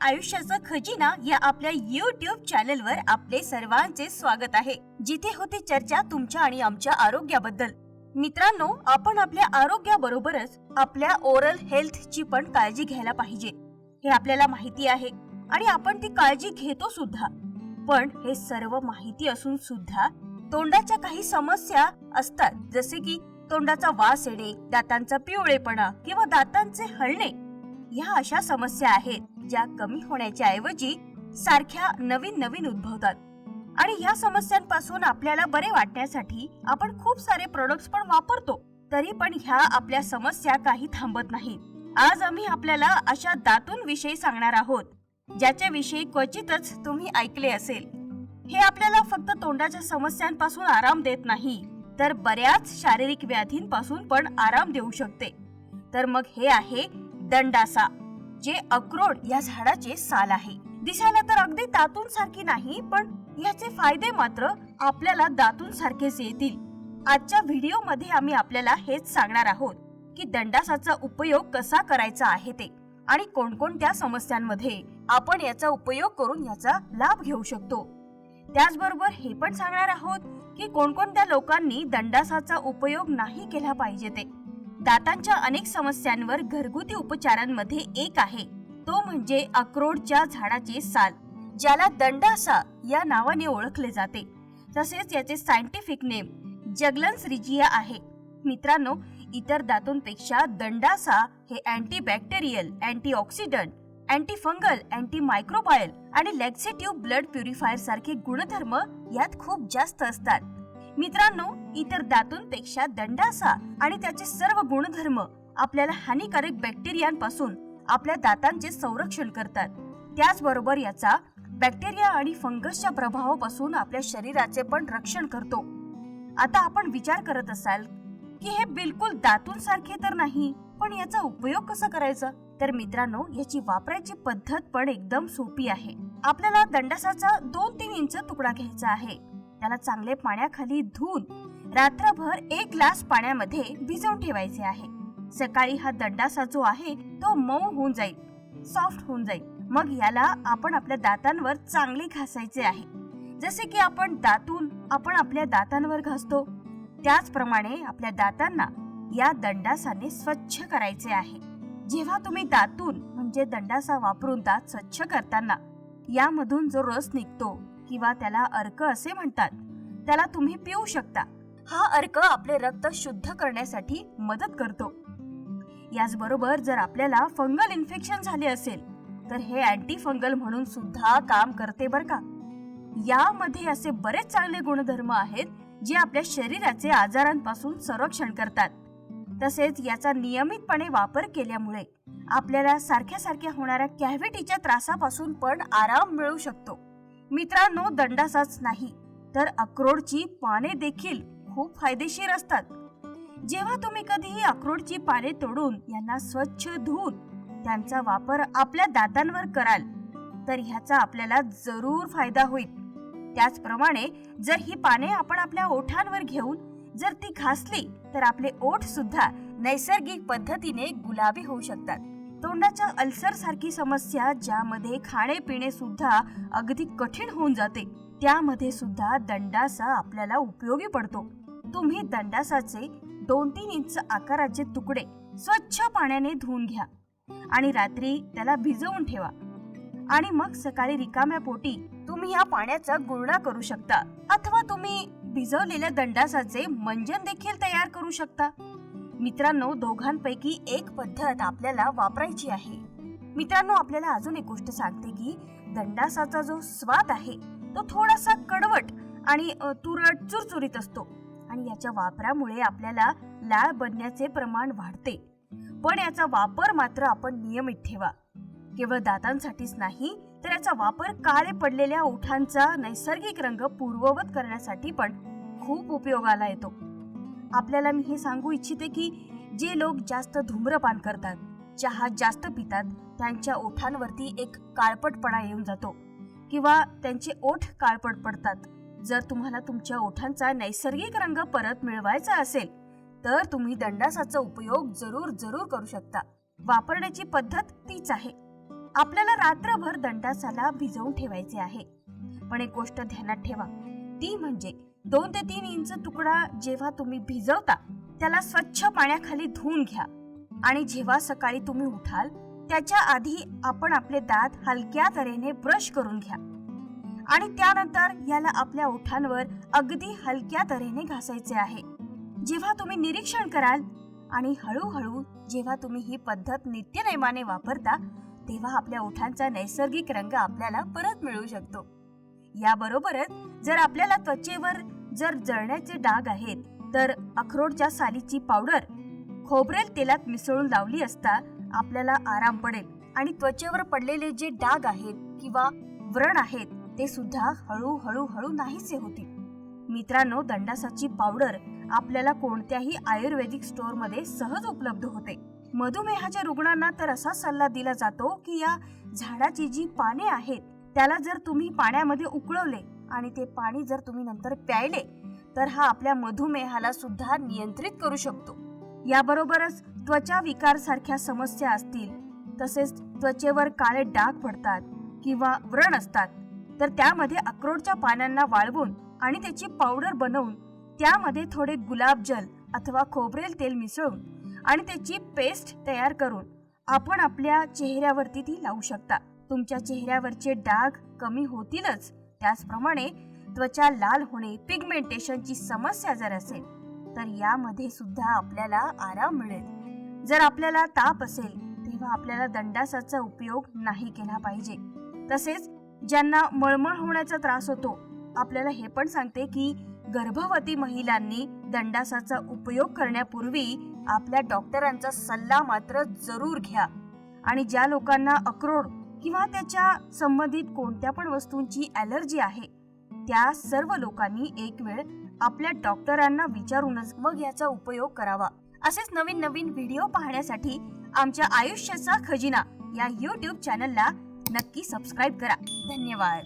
आयुष्याचा खजिना या आपल्या युट्यूब चॅनलवर आपले सर्वांचे स्वागत आहे. जिथे होते चर्चा तुमच्या आणि आमच्या आरोग्याबद्दल. मित्रांनो आपण आपल्या आरोग्याबरोबरच आपल्या ओरल हेल्थची पण काळजी घ्यायला पाहिजे. हे आपल्याला माहिती आहे आणि आपण ती काळजी घेतो सुद्धा. पण हे सर्व माहिती असून सुद्धा तोंडाच्या काही समस्या असतात. जसे की तोंडाचा वास येणे दातांचा पिवळेपणा किंवा दातांचे हलणे ह्या अशा समस्या आहेत. ज्या कमी होण्याच्या ऐवजी सारख्या नवीन नवीन उद्भवतात. आणि ह्या समस्यांपासून आपल्याला बरे वाटण्यासाठी आपण खूप सारे प्रोडक्ट्स पण वापरतो. तरी पण ह्या आपल्या समस्या काही थांबत नाहीत आज आम्ही आपल्याला अशा दातून विषयी सांगणार आहोत ज्याच्या विषयी क्वचितच तुम्ही ऐकले असेल. हे आपल्याला फक्त तोंडाच्या समस्यांपासून आराम देत नाही तर बऱ्याच शारीरिक व्याधींपासून पण आराम देऊ शकते. तर मग हे आहे दंडासा. जे अक्रोड या झाडाचे साल आहे. दिसायला तर अगदी दातून सारखी नाही पण याचे फायदे मात्र आपल्याला दातून सारखेच येतील. आजच्या व्हिडिओमध्ये आम्ही आपल्याला हेच सांगणार आहोत की दंडासाचा उपयोग कसा करायचा आहे ते आणि कोणकोणत्या समस्यांमध्ये आपण याचा उपयोग करून याचा लाभ घेऊ शकतो. त्याचबरोबर हे पण सांगणार आहोत की कोणकोणत्या लोकांनी दंडासाचा उपयोग नाही केला पाहिजे ते. दातांच्या अनेक समस्यांवर घरगुती उपचारांमध्ये एक आहे. तो म्हणजे अक्रोडच्या झाडाचे साल ज्याला दंडासा या नावाने ओळखले जाते. तसेच याचे सायंटिफिक नेम जगलन्स रिजिया आहे. मित्रांनो इतर दातूंपेक्षा दंडासा हे antibacterial antioxidant antifungal antimicrobial आणि लेक्सेटिव्ह ब्लड प्युरिफायर सारखे गुणधर्म यात खूप जास्त असतात. मित्रांनो इतर दातूंपेक्षा दंडासा आणि त्याचे सर्व गुणधर्म आपल्याला हानिकारक बॅक्टेरियांपासून आपल्या दातांचे संरक्षण करतात. त्याचबरोबर याचा बॅक्टेरिया आणि फंगसच्या प्रभावापासून आपल्या शरीराचे पण रक्षण करतो. आता आपण विचार करत असाल की हे बिलकुल दातूंसारखे तर नाही पण याचा उपयोग कसा करायचा? तर मित्रांनो याची वापरायची पद्धत पण एकदम सोपी आहे. आपल्याला दंडासाचा दोन तीन इंच तुकडा घ्यायचा आहे. त्याला चांगले पाण्याखाली धुवून रात्रभर एक ग्लास पाण्यामध्ये भिजवून ठेवायचे आहे. सकाळी हा दंडासा जो आहे तो मऊ होऊन जाईल सॉफ्ट होऊन जाईल. मग याला आपण आपल्या दातांवर चांगले घासायचे आहे. जसे की आपण दातून आपण आपल्या दातांवर घासतो त्याचप्रमाणे आपल्या दातांना या दंडासाने स्वच्छ करायचे आहे. जेव्हा तुम्ही दातून म्हणजे दंडासा वापरून दात स्वच्छ करताना यामधून जो रस निघतो किंवा त्याला अर्क असे म्हणतात. त्याला तुम्ही पिऊ शकता. हा अर्क आपले रक्त शुद्ध करण्यासाठी मदत करतो. याचबरोबर जर आपल्याला फंगल इन्फेक्शन झाले असेल तर हे अँटी फंगल म्हणून सुद्धा काम करते बर का. यामध्ये असे बरेच चांगले गुणधर्म आहेत जे आपल्या शरीराचे आजारांपासून संरक्षण करतात. तसेच याचा नियमितपणे वापर केल्यामुळे आपल्याला सारख्या सारख्या होणाऱ्या कॅव्हिटीच्या त्रासापासून पण आराम मिळू शकतो. मित्रांनो दंडासाच नाही तर अक्रोडची पाने देखील खूप फायदेशीर असतात. जेव्हा तुम्ही कधीही अक्रोडची पाने तोडून यांना स्वच्छ धुवून त्यांचा वापर आपल्या दातांवर कराल तर ह्याचा आपल्याला जरूर फायदा होईल. त्याचप्रमाणे जर ही पाने आपण आपल्या ओठांवर घेऊन जर ती घासली तर आपले ओठ सुद्धा नैसर्गिक पद्धतीने गुलाबी होऊ शकतात. तोंडाच्या अल्सर सारखी समस्या ज्यामध्ये खाणे पिणे सुद्धा अगदी कठीण होऊन जाते. त्यामध्ये सुद्धा दंडासा आपल्याला उपयोगी पडतो. तुम्ही दंडासाचे दोन तीन इंच आकाराचे तुकडे स्वच्छ पाण्याने धुवून घ्या आणि रात्री त्याला भिजवून ठेवा. आणि मग सकाळी रिकाम्या पोटी तुम्ही या पाण्याचा गुळणा करू शकता. अथवा तुम्ही भिजवलेल्या दंडासाचे मंजन देखील तयार करू शकता. मित्रांनो दोघांपैकी एक पद्धत आपल्याला वापरायची आहे. मित्रांनो आपल्याला अजून एक गोष्ट सांगते की दंडासाचा जो स्वाद आहे तो थोडासा कडवट आणि तुरट चुरचुरीत असतो. आणि याच्या वापरामुळे आपल्याला लाळ बनण्याचे प्रमाण वाढते. पण याचा वापर मात्र आपण नियमित ठेवा. केवळ दातांसाठीच नाही तर याचा वापर काळे पडलेल्या ओठांचा नैसर्गिक रंग पूर्ववत करण्यासाठी पण खूप उपयोगाला येतो. आपल्याला मी हे सांगू इच्छिते की जे लोक जास्त धूम्रपान करतात चहा जास्त पितात त्यांच्या ओठांवरती एक काळपटपणा येऊन जातो किंवा त्यांचे ओठ काळपट पडतात. जर तुम्हाला तुमच्या ओठांचा नैसर्गिक रंग परत मिळवायचा असेल तर तुम्ही दंडासाचा उपयोग जरूर जरूर करू शकता. वापरण्याची पद्धत तीच आहे. आपल्याला रात्रभर दंडासाला भिजवून ठेवायचे आहे. पण एक गोष्ट ध्यानात ठेवा. ती म्हणजे दोन ते तीन इंच तुकडा जेव्हा तुम्ही भिजवता त्याला स्वच्छ पाण्याखाली धुवून घ्या. आणि जेव्हा सकाळी तुम्ही उठाल त्याच्या आधी आपण आपले दात हलक्या तऱ्हेने ब्रश करून घ्या. आणि त्यानंतर याला आपल्या ओठांवर अगदी हलक्या तऱ्हेने घासायचे आहे. जेव्हा तुम्ही निरीक्षण कराल आणि हळूहळू जेव्हा तुम्ही ही पद्धत नित्यनेमाने वापरता तेव्हा आपल्या ओठांचा नैसर्गिक रंग आपल्याला परत मिळू शकतो. याबरोबरच जर आपल्याला त्वचेवर जर जळण्याचे डाग आहेत तर अखरोटच्या सालीची पावडर खोबरेल तेलात मिसळून लावली असता आपल्याला आराम पडेल आणि त्वचेवर पडलेले जे डाग आहेत किंवा व्रण आहेत ते सुद्धा हळूहळू हळू नाहीसे होतील. मित्रांनो दंडासाची पावडर आपल्याला कोणत्याही आयुर्वेदिक स्टोअरमध्ये सहज उपलब्ध होते. मधुमेहाच्या रुग्णांना तर असा सल्ला दिला जातो की या झाडाची जी पाने आहेत त्याला जर तुम्ही पाण्यामध्ये उकळवले आणि ते पाणी जर तुम्ही नंतर प्यायले तर हा आपल्या मधुमेहाला सुद्धा नियंत्रित करू शकतो. याबरोबरच त्वचा विकार सारख्या समस्या असतील तसेच त्वचेवर काळे डाग पडतात किंवा व्रण असतात तर त्यामध्ये अक्रोडच्या पानांना वाळवून आणि त्याची पावडर बनवून त्यामध्ये थोडे गुलाब जल अथवा खोबरेल तेल मिसळून आणि त्याची पेस्ट तयार करून आपण आपल्या चेहऱ्यावरती ती लावू शकता. तुमच्या चेहऱ्यावरचे डाग कमी होतीलच त्याचप्रमाणे त्वचा लाल होणे पिगमेंटेशनची समस्या जर असेल तर यामध्ये सुद्धा आपल्याला आराम मिळेल. जर आपल्याला ताप असेल तेव्हा आपल्याला दंडासाचा उपयोग नाही केला पाहिजे. तसेच ज्यांना मळमळ होण्याचा त्रास होतो आपल्याला हे पण सांगते की गर्भवती महिलांनी दंडासाचा उपयोग करण्यापूर्वी आपल्या डॉक्टरांचा सल्ला मात्र जरूर घ्या. आणि ज्या लोकांना अक्रोड किंवा त्याच्या संबंधित कोणत्या पण वस्तूंची ॲलर्जी आहे त्या सर्व लोकांनी एक वेळ आपल्या डॉक्टरांना विचारूनच मग याचा उपयोग करावा. असेच नवीन नवीन व्हिडिओ पाहण्यासाठी आमच्या आयुष्याचा खजिना या यूट्यूब चॅनलला नक्की सबस्क्राईब करा. धन्यवाद.